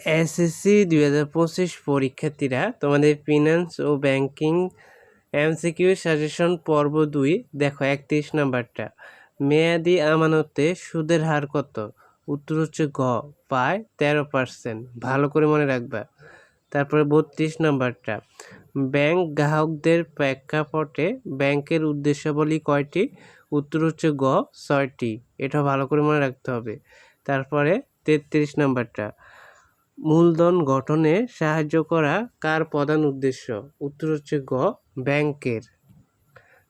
SSC দুই হাজার পঁচিশ পরীক্ষার্থীরা তোমাদের ফিনান্স ও ব্যাংকিং এমসিকিউ সাজেশন পর্ব দুই, দেখো একত্রিশ নাম্বারটা। মেয়াদি আমানতে সুদের হার কত? উত্তর হচ্ছে গ, পায় তেরো পার্সেন্ট ভালো করে মনে রাখবা। তারপরে বত্রিশ নাম্বারটা। ব্যাংক গ্রাহকদের প্রেক্ষাপটে ব্যাংকের উদ্দেশ্যাবলী কয়টি? উত্তর হচ্ছে গ, ছয়টি। এটা ভালো করে মনে রাখতে হবে। তারপরে তেত্রিশ নাম্বারটা। মূলধন গঠনে সাহায্য করা কার প্রধান উদ্দেশ্য? উত্তর হচ্ছে গ, ব্যাংকের।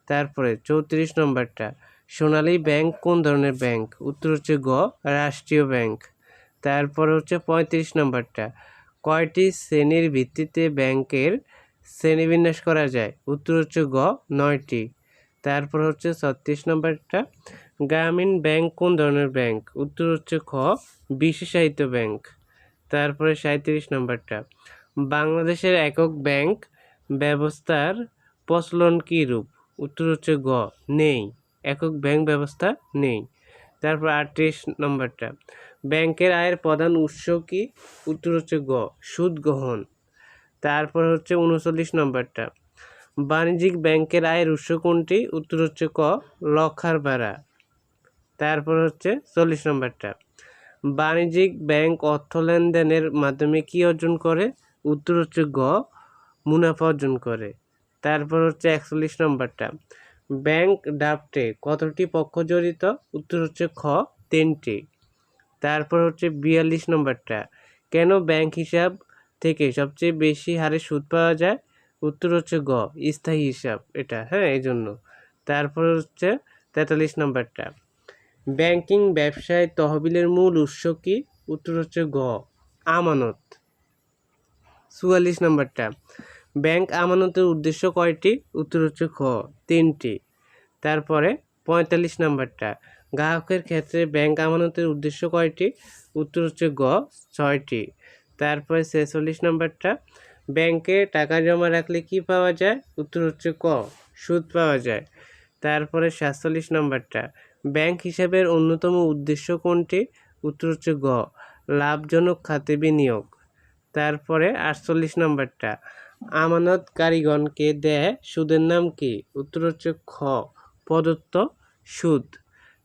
তারপরে চৌত্রিশ নম্বরটা, সোনালী ব্যাংক কোন ধরনের ব্যাংক? উত্তর হচ্ছে গ, রাষ্ট্রীয় ব্যাংক। তারপর হচ্ছে পঁয়ত্রিশ নম্বরটা, কয়টি শ্রেণির ভিত্তিতে ব্যাংকের শ্রেণীবিন্যাস করা যায়? উত্তর হচ্ছে গ, নয়টি। তারপর হচ্ছে ছত্রিশ নম্বরটা, গ্রামীণ ব্যাংক কোন ধরনের ব্যাংক? উত্তর হচ্ছে খ, বিশেষায়িত ব্যাংক। তারপরে সাঁত্রিশ নম্বরটা। বাংলাদেশের একক ব্যাংক ব্যবস্থার প্রচলন কী রূপ? উত্তর হচ্ছে গ, নেই। একক ব্যাংক ব্যবস্থা নেই। তারপর আটত্রিশ নম্বরটা। ব্যাংকের আয়ের প্রধান উৎস কি? উত্তর হচ্ছে গ, সুদ গ্রহণ। তারপর হচ্ছে উনচল্লিশ নম্বরটা। বাণিজ্যিক ব্যাংকের আয়ের উৎস কোনটি? উত্তর হচ্ছে ক লক্ষার ভাড়া তারপর হচ্ছে চল্লিশ নম্বরটা। বাণিজ্যিক ব্যাংক অর্থ লেনদেনের মাধ্যমে কি অর্জন করে? উত্তর হচ্ছে গ, মুনাফা অর্জন করে। তারপর হচ্ছে একচল্লিশ নম্বরটা। ব্যাংক ড্রাফটে কতটি পক্ষ জড়িত? উত্তর হচ্ছে খ, তিনটি। তারপর হচ্ছে বিয়াল্লিশ নম্বরটা। কেন ব্যাংক হিসাব থেকে সবচেয়ে বেশি হারে সুদ পাওয়া যায়? উত্তর হচ্ছে গ, স্থায়ী হিসাব এটা হ্যাঁ এই জন্য তারপর হচ্ছে তেতাল্লিশ নম্বরটা। ব্যাংকিং ব্যবসায় তহবিলের মূল উৎস কি? উত্তর হচ্ছে গ, আমানত। চুয়াল্লিশ নম্বরটা। ব্যাংক আমানতের উদ্দেশ্য কয়টি? উত্তর হচ্ছে খ, তিনটি। তারপরে পঁয়তাল্লিশ নম্বরটা। গ্রাহকের ক্ষেত্রে ব্যাংক আমানতের উদ্দেশ্য কয়টি? উত্তর হচ্ছে গ, ছয়টি। তারপরে ছেচল্লিশ নম্বরটা। ব্যাংকে টাকা জমা রাখলে কি পাওয়া যায়? উত্তর হচ্ছে ক, সুদ পাওয়া যায়। তারপরে সাতচল্লিশ নম্বরটা। ব্যাংক হিসাবের অন্যতম উদ্দেশ্য কোনটি? উত্তর হচ্ছে গ, লাভজনক খাতে বিনিয়োগ। তারপরে আটচল্লিশ নম্বরটা আমানত কারিগণকে দেয় সুদের নাম কি? উত্তর হচ্ছে খ, প্রদত্ত সুদ।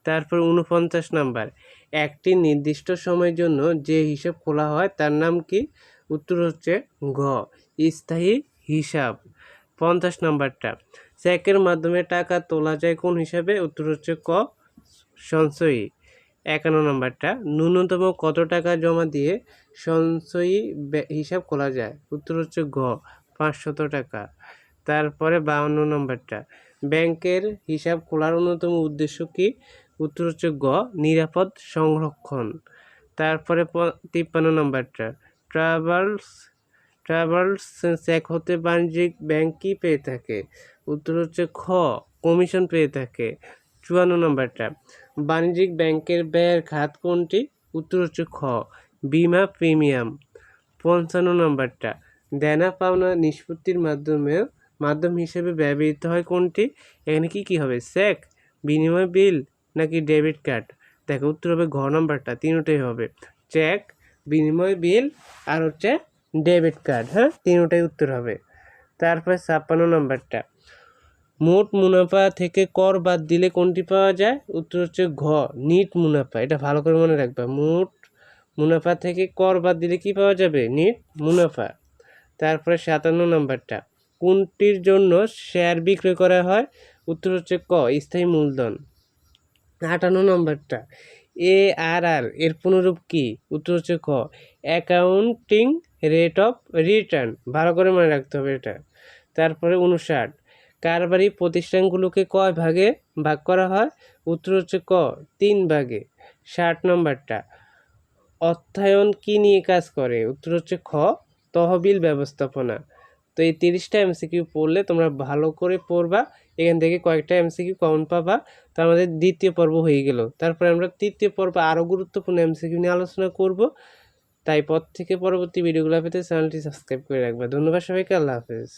তারপর উনপঞ্চাশ নাম্বার, একটি নির্দিষ্ট সময়ের জন্য যে হিসাব খোলা হয় তার নাম কি? উত্তর হচ্ছে ঘ, স্থায়ী হিসাব। পঞ্চাশ নাম্বারটা, চেকের মাধ্যমে টাকা তোলা যায় কোন হিসাবে? উত্তর হচ্ছে ক সঞ্চয়ী। একান্ন নম্বরটা, ন্যূনতম কত টাকা জমা দিয়ে সঞ্চয়ী হিসাব খোলা যায়? উত্তর হচ্ছে ঘ পাঁচশত টাকা। তারপরে বাউন্ন নম্বরটা, ব্যাংকের হিসাব খোলার অন্যতম উদ্দেশ্য কি? উত্তর হচ্ছে গ, নিরাপদ সংরক্ষণ। তারপরে তিপ্পান্ন নম্বরটা, ট্রাভেলস ট্রাভেলস চেক হতে বাণিজ্যিক ব্যাংক কী পেয়ে থাকে। উত্তর হচ্ছে খ, কমিশন পেয়ে থাকে। চুয়ান্ন নম্বরটা। বাণিজ্যিক ব্যাংকের ব্যয়ের খাত কোনটি? উত্তর হচ্ছে খ। বিমা প্রিমিয়াম। পঞ্চান্ন নম্বরটা। দেনা পাওনা নিষ্পত্তির মাধ্যমে, মাধ্যম হিসেবে ব্যবহৃত হয় কোনটি? এখানে কি কি হবে? চেক, বিনিময় বিল নাকি ডেবিট কার্ড? দেখো, উত্তর হবে ঘ নম্বরটা, তিনটাই হবে। চেক, বিনিময় বিল আর হচ্ছে ডেবিট কার্ড হ্যাঁ? তিনটাই উত্তর হবে। তারপরে ছাপ্পান্ন নম্বরটা। মোট মুনাফা থেকে কর বাদ দিলে কোনটি পাওয়া যায়? উত্তর হচ্ছে ঘ, নিট মুনাফা। এটা ভালো করে মনে রাখবা। মোট মুনাফা থেকে কর বাদ দিলে কি পাওয়া যাবে? নিট মুনাফা। তারপরে সাতান্ন নম্বরটা। কোনটির জন্য শেয়ার বিক্রয় করা হয়? উত্তর হচ্ছে ক, স্থায়ী মূলধন। আটান্ন নম্বরটা। এ আর আর এর পুনরূপ কি? উত্তর হচ্ছে ক, অ্যাকাউন্টিং রেট অফ রিটার্ন। ভালো করে মনে রাখতে হবে এটা। তারপরে উনষাট। কারবারি প্রতিষ্ঠানগুলোকে কয় ভাগে ভাগ করা হয়? উত্তর হচ্ছে ক, তিন ভাগে। ষাট নম্বরটা, অর্থায়ন কি নিয়ে কাজ করে? উত্তর হচ্ছে খ, তহবিল ব্যবস্থাপনা। তো এই তিরিশটা এমসিকিউ পড়লে তোমরা ভালো করে পড়বা, এখান থেকে কয়েকটা এমসিকিউ কমন পাবা। তো আমাদের দ্বিতীয় পর্ব হয়ে গেল। তারপরে আমরা তৃতীয় পর্ব আরও গুরুত্বপূর্ণ এমসিকিউ নিয়ে আলোচনা করব। তাই পর থেকে পরবর্তী ভিডিওগুলো পেতে চ্যানেলটি সাবস্ক্রাইব করে রাখবে। ধন্যবাদ সবাইকে, আল্লাহ হাফেজ।